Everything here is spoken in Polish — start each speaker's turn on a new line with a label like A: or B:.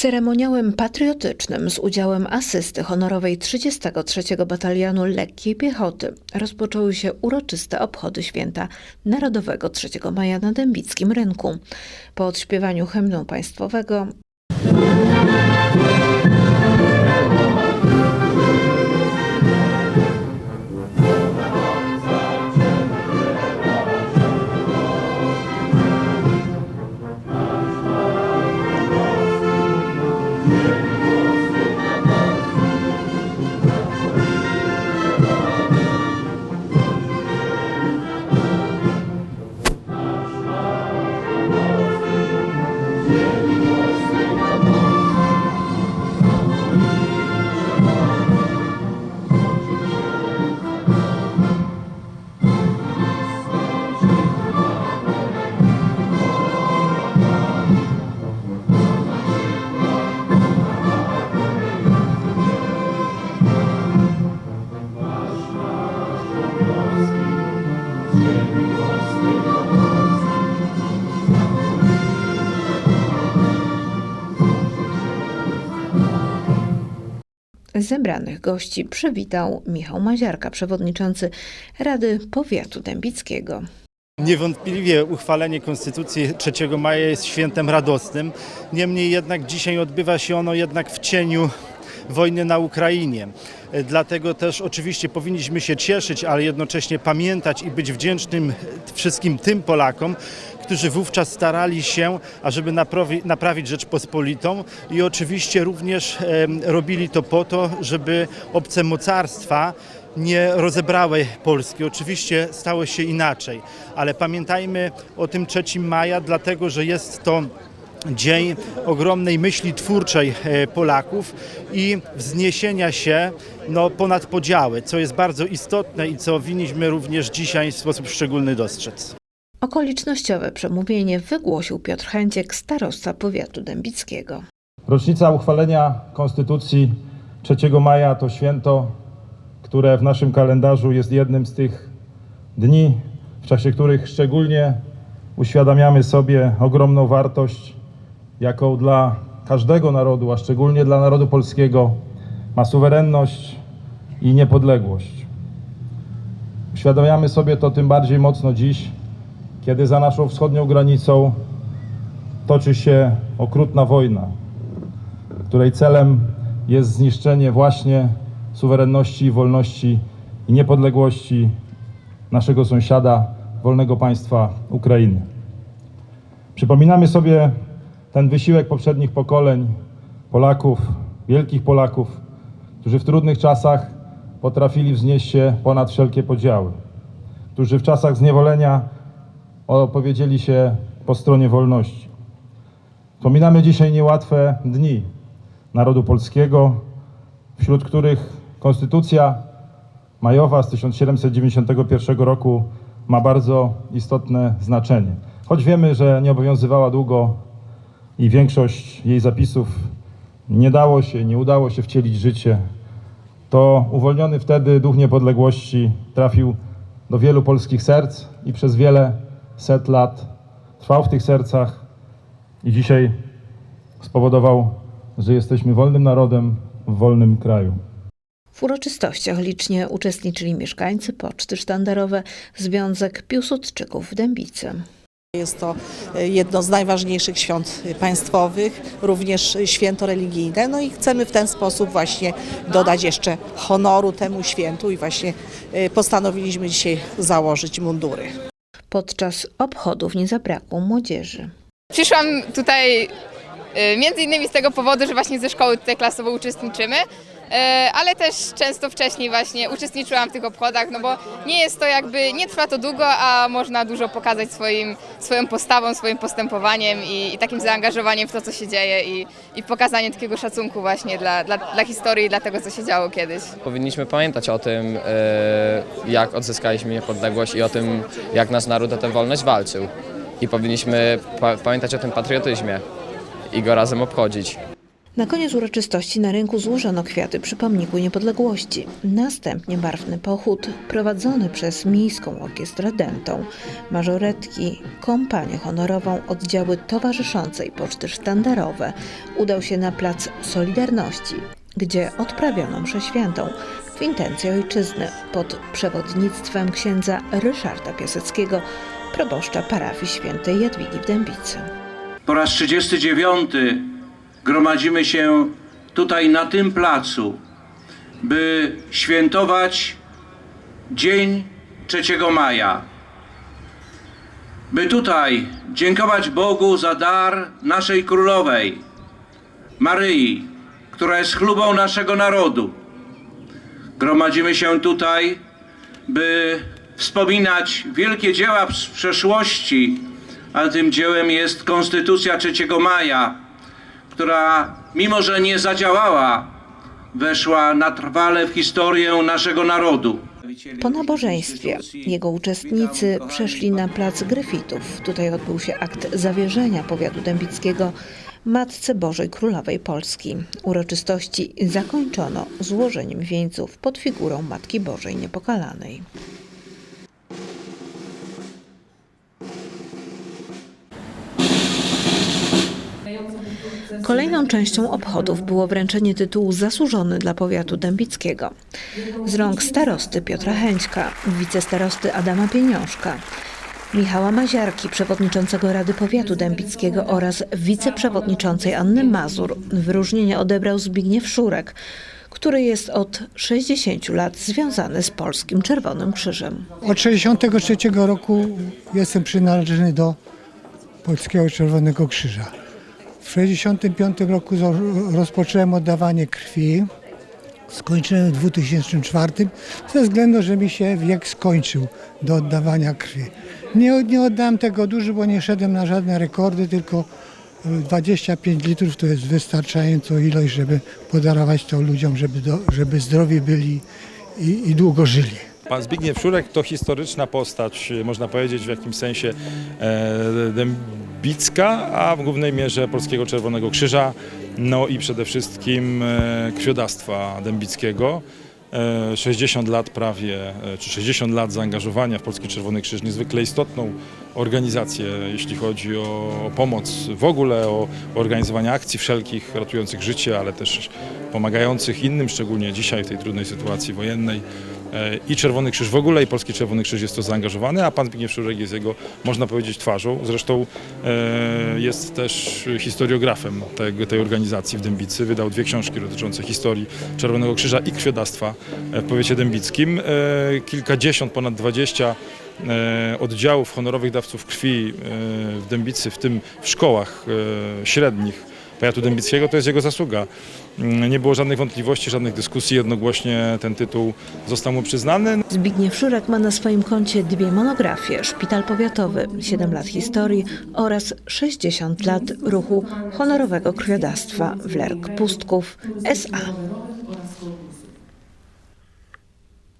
A: Ceremoniałem patriotycznym z udziałem asysty honorowej 33 Batalionu Lekkiej Piechoty rozpoczęły się uroczyste obchody święta Narodowego 3 maja na Dębickim Rynku. Po odśpiewaniu hymnu państwowego zebranych gości przywitał Michał Maziarka, przewodniczący Rady Powiatu Dębickiego.
B: Niewątpliwie uchwalenie Konstytucji 3 maja jest świętem radosnym. Niemniej jednak dzisiaj odbywa się ono jednak w cieniu wojny na Ukrainie. Dlatego też oczywiście powinniśmy się cieszyć, ale jednocześnie pamiętać i być wdzięcznym wszystkim tym Polakom, którzy wówczas starali się, ażeby naprawi, naprawić Rzeczpospolitą i oczywiście również robili to po to, żeby obce mocarstwa nie rozebrały Polski. Oczywiście stało się inaczej, ale pamiętajmy o tym 3 maja, dlatego że jest to dzień ogromnej myśli twórczej e, Polaków i wzniesienia się no, ponad podziały, co jest bardzo istotne i co winniśmy również dzisiaj w sposób szczególny dostrzec.
A: Okolicznościowe przemówienie wygłosił Piotr Chęciek, starosta powiatu dębickiego.
C: Rocznica uchwalenia Konstytucji 3 maja to święto, które w naszym kalendarzu jest jednym z tych dni, w czasie których szczególnie uświadamiamy sobie ogromną wartość, jaką dla każdego narodu, a szczególnie dla narodu polskiego, ma suwerenność i niepodległość. Uświadamiamy sobie to tym bardziej mocno dziś, kiedy za naszą wschodnią granicą toczy się okrutna wojna, której celem jest zniszczenie właśnie suwerenności, wolności i niepodległości naszego sąsiada, wolnego państwa Ukrainy. Przypominamy sobie ten wysiłek poprzednich pokoleń Polaków, wielkich Polaków, którzy w trudnych czasach potrafili wznieść się ponad wszelkie podziały, którzy w czasach zniewolenia opowiedzieli się po stronie wolności. Wspominamy dzisiaj niełatwe dni narodu polskiego, wśród których Konstytucja majowa z 1791 roku ma bardzo istotne znaczenie. Choć wiemy, że nie obowiązywała długo i większość jej zapisów nie dało się, nie udało się wcielić życie, to uwolniony wtedy duch niepodległości trafił do wielu polskich serc i przez wiele set lat trwał w tych sercach i dzisiaj spowodował, że jesteśmy wolnym narodem w wolnym kraju.
A: W uroczystościach licznie uczestniczyli mieszkańcy Poczty Sztandarowe, Związek Piłsudczyków w Dębicy.
D: Jest to e, jedno z najważniejszych świąt państwowych, również święto religijne. No i chcemy w ten sposób właśnie dodać jeszcze honoru temu świętu i właśnie e, postanowiliśmy dzisiaj założyć mundury.
A: Podczas obchodów nie zabrakło młodzieży.
E: Przyszłam tutaj y, między innymi z tego powodu, że właśnie ze szkoły tutaj klasowo uczestniczymy, ale też często wcześniej właśnie uczestniczyłam w tych obchodach, no bo nie jest to jakby, nie trwa to długo, a można dużo pokazać swoim, swoją postawą, swoim postępowaniem i, i takim zaangażowaniem w to, co się dzieje i, i pokazanie takiego szacunku właśnie dla, dla, dla historii dla tego, co się działo kiedyś.
F: Powinniśmy pamiętać o tym, e, jak odzyskaliśmy niepodległość i o tym, jak nasz naród o tę wolność walczył. I powinniśmy pa pamiętać o tym patriotyzmie i go razem obchodzić.
A: Na koniec uroczystości na rynku złożono kwiaty przy pomniku niepodległości. Następnie barwny pochód prowadzony przez Miejską Orkiestrę Dętą, mażoretki, kompanię honorową, oddziały towarzyszące i poczty sztandarowe udał się na plac Solidarności, gdzie odprawiono mszę świętą w intencji ojczyzny pod przewodnictwem księdza Ryszarda Piaseckiego, proboszcza parafii świętej Jadwigi w Dębicy.
G: Po raz 39 gromadzimy się tutaj na tym placu, by świętować Dzień 3 maja. By tutaj dziękować Bogu za dar naszej królowej, Maryi, która jest chlubą naszego narodu. Gromadzimy się tutaj, by wspominać wielkie dzieła z przeszłości, a tym dziełem jest Konstytucja 3 maja, która mimo, że nie zadziałała, weszła na trwale w historię naszego narodu.
A: Po nabożeństwie jego uczestnicy przeszli na plac Gryfitów. Tutaj odbył się akt zawierzenia powiatu dębickiego Matce Bożej Królowej Polski. Uroczystości zakończono złożeniem wieńców pod figurą Matki Bożej Niepokalanej. Kolejną częścią obchodów było wręczenie tytułu zasłużony dla powiatu dębickiego. Z rąk starosty Piotra Chęćka, wicestarosty Adama Pieniążka, Michała Maziarki, przewodniczącego Rady Powiatu Dębickiego oraz wiceprzewodniczącej Anny Mazur wyróżnienie odebrał Zbigniew Szurek, który jest od 60 lat związany z Polskim Czerwonym Krzyżem.
H: Od 63 roku jestem przynależny do Polskiego Czerwonego Krzyża. W 65 roku rozpocząłem oddawanie krwi. Skończyłem w 2004 ze względu, że mi się wiek skończył do oddawania krwi. Nie, nie oddałem tego dużo, bo nie szedłem na żadne rekordy, tylko y, 25 litrów to jest wystarczającą ilość, żeby podarować to ludziom, żeby, do, żeby zdrowi byli i, i długo żyli.
C: Pan Zbigniew Szurek to historyczna postać, można powiedzieć w jakimś sensie e, dębicka, a w głównej mierze Polskiego Czerwonego Krzyża, no i przede wszystkim e, krwiodawstwa dębickiego. E, 60 lat prawie, e, czy 60 lat zaangażowania w Polski Czerwony Krzyż, niezwykle istotną organizację, jeśli chodzi o pomoc w ogóle, o organizowanie akcji wszelkich ratujących życie, ale też pomagających innym, szczególnie dzisiaj w tej trudnej sytuacji wojennej. E, I Czerwony Krzyż w ogóle, i Polski Czerwony Krzyż jest to zaangażowany, a pan Zbigniew Szurek jest jego, można powiedzieć, twarzą. Zresztą e, jest też historiografem tej, tej organizacji w Dębicy. Wydał dwie książki dotyczące historii Czerwonego Krzyża i krwiodawstwa e, w powiecie dębickim. Kilkadziesiąt, ponad dwadzieścia oddziałów honorowych dawców krwi w Dębicy, w tym w szkołach średnich powiatu dębickiego, to jest jego zasługa. Mm, Nie było żadnych wątpliwości, żadnych dyskusji, jednogłośnie ten tytuł został mu przyznany.
A: Zbigniew Szurek ma na swoim koncie dwie monografie: Szpital Powiatowy, 7 lat historii oraz 60 lat ruchu honorowego krwiodawstwa w Lerk Pustków S.A.